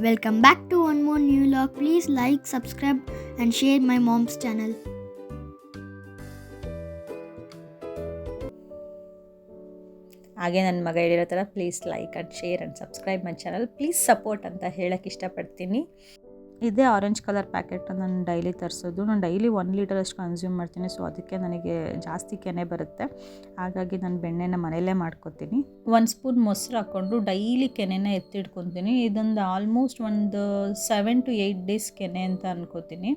Welcome back to one more new log. Please like, subscribe, and share my mom's channel. ಹಾಗೆ ನನ್ನ ಮಗ ಹೇಳಿರೋ ಥರ please like and share and subscribe my channel please support ಅಂತ ಹೇಳೋಕ್ಕೆ ಇಷ್ಟಪಡ್ತೀನಿ ಇದೇ ಆರೆಂಜ್ ಕಲರ್ ಪ್ಯಾಕೆಟ್ ನಾನು ಡೈಲಿ ತರಿಸೋದು. ನಾನು ಡೈಲಿ ಒನ್ ಲೀಟರಷ್ಟು ಕನ್ಸ್ಯೂಮ್ ಮಾಡ್ತೀನಿ ಸೊ ಅದಕ್ಕೆ ನನಗೆ ಜಾಸ್ತಿ ಕೆನೆ ಬರುತ್ತೆ. ಹಾಗಾಗಿ ನಾನು ಬೆಣ್ಣೆನ ಮನೆಯಲ್ಲೇ ಮಾಡ್ಕೊತೀನಿ. ಒಂದು ಸ್ಪೂನ್ ಮೊಸರು ಹಾಕ್ಕೊಂಡು ಡೈಲಿ ಕೆನೆನ ಎತ್ತಿಟ್ಕೊತೀನಿ. ಇದೊಂದು ಆಲ್ಮೋಸ್ಟ್ ಒಂದು ಸೆವೆನ್ ಟು ಏಯ್ಟ್ ಡೇಸ್ ಕೆನೆ ಅಂತ ಅನ್ಕೋತೀನಿ.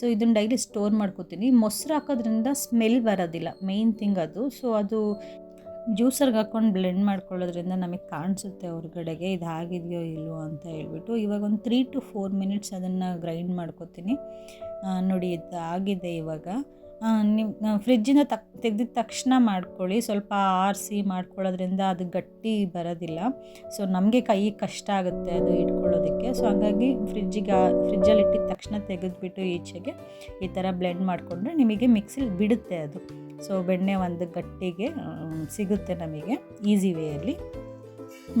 ಸೊ ಇದನ್ನು ಡೈಲಿ ಸ್ಟೋರ್ ಮಾಡ್ಕೋತೀನಿ. ಮೊಸರು ಹಾಕೋದ್ರಿಂದ ಸ್ಮೆಲ್ ಬರೋದಿಲ್ಲ ಮೇಯ್ನ್ ಥಿಂಗ್ ಅದು. ಸೊ ಅದು ಜ್ಯೂಸರ್ಗೆ ಹಾಕ್ಕೊಂಡು ಬ್ಲೆಂಡ್ ಮಾಡ್ಕೊಳ್ಳೋದ್ರಿಂದ ನಮಗೆ ಕಾಣಿಸುತ್ತೆ ಹೊರಗಡೆಗೆ ಇದು ಆಗಿದೆಯೋ ಇಲ್ವೋ ಅಂತ ಹೇಳ್ಬಿಟ್ಟು. ಇವಾಗ ಒಂದು ತ್ರೀ ಟು ಫೋರ್ ಮಿನಿಟ್ಸ್ ಅದನ್ನು ಗ್ರೈಂಡ್ ಮಾಡ್ಕೊತೀನಿ. ನೋಡಿ ಇದು ಆಗಿದೆ ಇವಾಗ. ನಿಮ್ಮ ಫ್ರಿಜ್ಜಿಂದ ತಕ್, ತೆಗೆದಿದ ತಕ್ಷಣ ಮಾಡ್ಕೊಳ್ಳಿ. ಸ್ವಲ್ಪ ಆರಿಸಿ ಮಾಡ್ಕೊಳ್ಳೋದ್ರಿಂದ ಅದು ಗಟ್ಟಿ ಬರೋದಿಲ್ಲ. ಸೊ ನಮಗೆ ಕೈ ಕಷ್ಟ ಆಗುತ್ತೆ ಅದು ಇಟ್ಕೊಳ್ಳೋದಕ್ಕೆ. ಸೊ ಹಾಗಾಗಿ ಫ್ರಿಜ್ಜಿಗೆ ಫ್ರಿಜ್ಜಲ್ಲಿ ಇಟ್ಟಿದ ತಕ್ಷಣ ತೆಗೆದುಬಿಟ್ಟು ಈಚೆಗೆ ಈ ಥರ ಬ್ಲೆಂಡ್ ಮಾಡಿಕೊಂಡ್ರೆ ನಿಮಗೆ ಮಿಕ್ಸಿಲಿ ಬಿಡುತ್ತೆ ಅದು. ಸೊ ಬೆಣ್ಣೆ ಒಂದು ಗಟ್ಟಿಗೆ ಸಿಗುತ್ತೆ ನಮಗೆ ಈಸಿ ವೇಯಲ್ಲಿ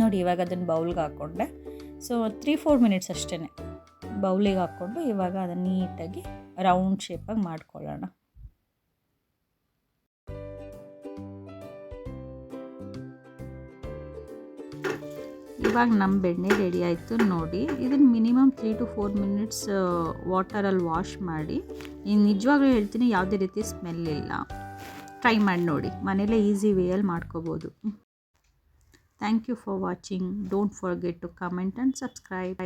ನೋಡಿ, ಇವಾಗ ಅದನ್ನು ಬೌಲ್ಗೆ ಹಾಕ್ಕೊಂಡೆ ಸೊ ತ್ರೀ ಫೋರ್ ಮಿನಿಟ್ಸ್ ಅಷ್ಟೇ ಬೌಲಿಗೆ ಹಾಕ್ಕೊಂಡು ಇವಾಗ ಅದನ್ನು ನೀಟಾಗಿ ರೌಂಡ್ ಶೇಪಾಗಿ ಮಾಡ್ಕೊಳ್ಳೋಣ. ಇವಾಗ ನಮ್ಮ ಬೆಣ್ಣೆ ರೆಡಿ ಆಯಿತು ನೋಡಿ. ಇದನ್ನು minimum three to four minutes ವಾಟರಲ್ಲಿ wash ಮಾಡಿ. ನಿಜವಾಗ್ಲೂ ಹೇಳ್ತೀನಿ, ಯಾವುದೇ ರೀತಿ ಸ್ಮೆಲ್ ಇಲ್ಲ. ಟ್ರೈ ಮಾಡಿ ನೋಡಿ. ಮನೇಲೇ ಈಸಿ ವೇಯಲ್ಲಿ ಮಾಡ್ಕೋಬೋದು. Thank you for watching don't forget to comment and subscribe